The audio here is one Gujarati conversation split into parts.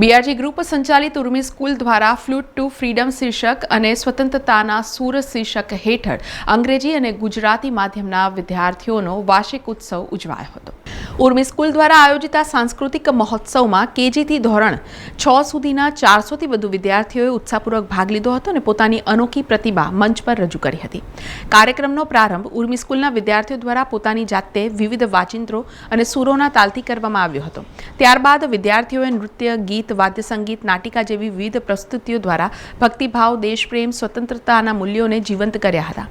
બીઆરજી ગ્રુપ સંચાલિત ઉર્મી સ્કૂલ દ્વારા ફ્લૂટ ટુ ફ્રીડમ શીર્ષક અને સ્વતંત્રતાના સૂર શીર્ષક હેઠળ અંગ્રેજી અને ગુજરાતી માધ્યમના વિદ્યાર્થીઓનો વાર્ષિક ઉત્સવ ઉજવાયો હતો. ઉર્મી સ્કૂલ દ્વારા આયોજિત આ સાંસ્કૃતિક મહોત્સવમાં કેજીથી ધોરણ છ સુધીના ચારસોથી વધુ વિદ્યાર્થીઓએ ઉત્સાહપૂર્વક ભાગ લીધો હતો અને પોતાની અનોખી પ્રતિભા મંચ પર રજૂ કરી હતી. કાર્યક્રમનો પ્રારંભ ઉર્મી સ્કૂલના વિદ્યાર્થીઓ દ્વારા પોતાની જાતે વિવિધ વાચિંત્રો અને સુરોના તાલથી કરવામાં આવ્યો હતો. ત્યારબાદ વિદ્યાર્થીઓએ નૃત્ય, ગીત, વાદ્ય સંગીત, નાટિકા જેવી વિવિધ પ્રસ્તુતિઓ દ્વારા ભક્તિભાવ, દેશપ્રેમ, સ્વતંત્રતાના મૂલ્યોને જીવંત કર્યા હતા.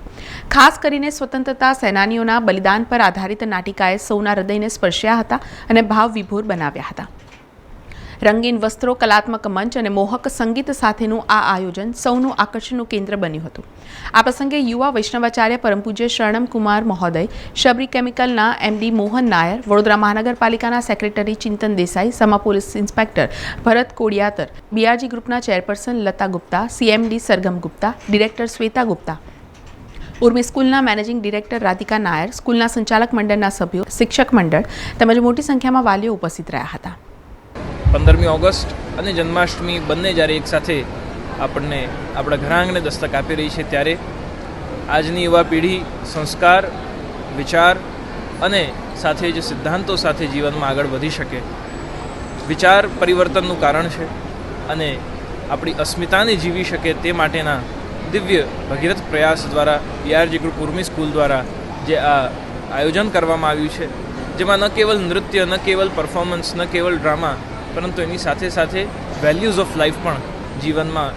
ખાસ કરીને સ્વતંત્રતા સેનાનીઓના બલિદાન પર આધારિત નાટિકાએ સૌના હૃદયને સ્પર્શ્યા હતા અને ભાવ વિભોર બનાવ્યા હતા. રંગીન વસ્ત્રો, કલાત્મક મંચ અને મોહક સંગીત સાથેનું આ આયોજન સૌનું આકર્ષણનું કેન્દ્ર બન્યું હતું. આ પ્રસંગે યુવા વૈષ્ણવાચાર્ય પરમ પૂજ્ય શરણમ કુમાર મહોદય, શબરી કેમિકલના એમડી મોહન નાયર, વડોદરા મહાનગરપાલિકાના secretary Chintan Desai, Sama police inspector Bharat Kodiyatar, BRG ગ્રુપના chairperson Lata Gupta, CMD Sargam Gupta, director Shweta Gupta Urmi સ્કૂલના મેનેજિંગ ડિરેક્ટર રાધિકા નાયર, સ્કૂલના સંચાલક મંડળના સભ્યો, શિક્ષક મંડળ તેમજ મોટી સંખ્યામાં વાલીઓ ઉપસ્થિત રહ્યા હતા. પંદરમી ઓગસ્ટ અને જન્માષ્ટમી બંને જ્યારે એકસાથે આપણને આપણા ઘરાંગને દસ્તક આપી રહી છે ત્યારે આજની યુવા પેઢી સંસ્કાર, વિચાર અને સાથે જે સિદ્ધાંતો સાથે જીવનમાં આગળ વધી શકે. વિચાર પરિવર્તનનું કારણ છે અને આપણી અસ્મિતાને જીવી શકે તે માટેના દિવ્ય ભગીરથ પ્રયાસ દ્વારા બીઆરજી ગ્રુપ ઉર્મી સ્કૂલ દ્વારા જે આ આયોજન કરવામાં આવ્યું છે, જેમાં ન કેવલ નૃત્ય, ન કેવલ પરફોર્મન્સ ન કેવલ ડ્રામા પરંતુ એની સાથે સાથે વેલ્યુઝ ઓફ લાઈફ પણ જીવનમાં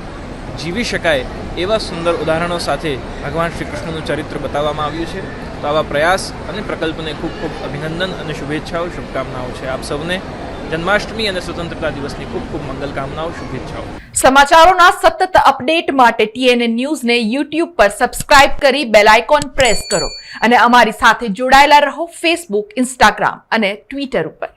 જીવી શકાય એવા સુંદર ઉદાહરણો સાથે ભગવાન શ્રી કૃષ્ણનું ચરિત્ર બતાવવામાં આવ્યું છે. તો આવા પ્રયાસ અને પ્રકલ્પને ખૂબ ખૂબ અભિનંદન અને શુભેચ્છાઓ, શુભકામનાઓ છે આપ સૌને. જન્માષ્ટમી અને સ્વતંત્રતા દિવસની ખૂબ ખૂબ મંગલકામનાઓ શુભેચ્છાઓ. સમાચારોના સતત અપડેટ માટે ટીએનએ ન્યૂઝને યુટ્યુબ પર સબસ્ક્રાઇબ કરી બેલ આઇકોન પ્રેસ કરો અને અમારી સાથે જોડાયેલા રહો ફેસબુક, ઇન્સ્ટાગ્રામ અને ટ્વિટર ઉપર.